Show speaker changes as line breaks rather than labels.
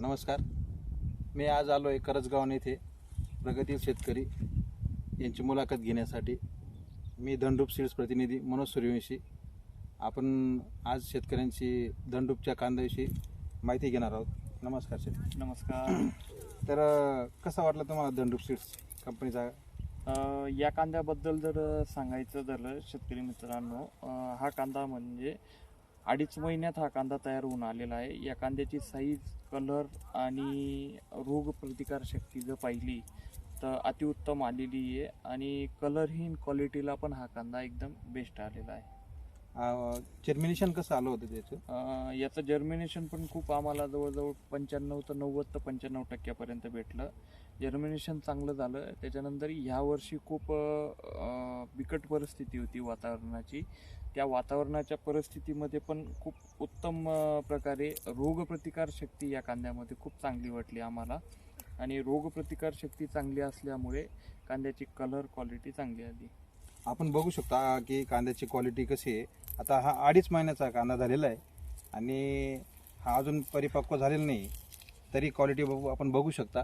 नमस्कार. मी आज आलो आहे करजगाव येथे प्रगतील शेतकरी यांची मुलाखत घेण्यासाठी. मी धनरूप सीड्स प्रतिनिधी मनोज सूर्यवंशी. आपण आज शेतकऱ्यांची धनरूपच्या कांद्याविषयी माहिती घेणार आहोत. नमस्कार शेत
नमस्कार.
तर कसं वाटलं तुम्हाला धनरूप सीड्स कंपनीचा?
अ, या कांद्याबद्दल जर सांगायचं झालं शेतकरी मित्रांनो अ, हा कांदा म्हणजे अडीच महिन्यात हा कांदा तयार होऊन आलेला आहे. या कांद्याची साईज कलर आणि रोग प्रतिकार शक्ती जर पाहिली तर अतिउत्तम आलेली आहे आणि कलरहीन क्वालिटीला पण हा कांदा एकदम बेस्ट आलेला आहे.
जर्मिनेशन कसं आलं होतं त्याचं?
याचं जर्मिनेशन पण खूप आम्हाला जवळजवळ पंच्याण्णव तर नव्वद तर पंच्याण्णव टक्क्यापर्यंत भेटलं. जर्मिनेशन चांगलं झालं. त्याच्यानंतर ह्या वर्षी खूप बिकट परिस्थिती होती वातावरणाची. त्या वातावरणाच्या परिस्थितीमध्ये पण खूप उत्तम प्रकारे रोगप्रतिकार शक्ती या कांद्यामध्ये खूप चांगली वाटली आम्हाला. आणि रोगप्रतिकार शक्ती चांगली असल्यामुळे कांद्याची कलर क्वालिटी चांगली आली.
आपण बघू शकता की कांद्याची क्वालिटी कशी आहे. आता हा अडीच महिन्याचा कांदा झालेला आहे आणि हा अजून परिपक्व झालेला नाही. तरी क्वालिटी बघू आपण बघू शकता.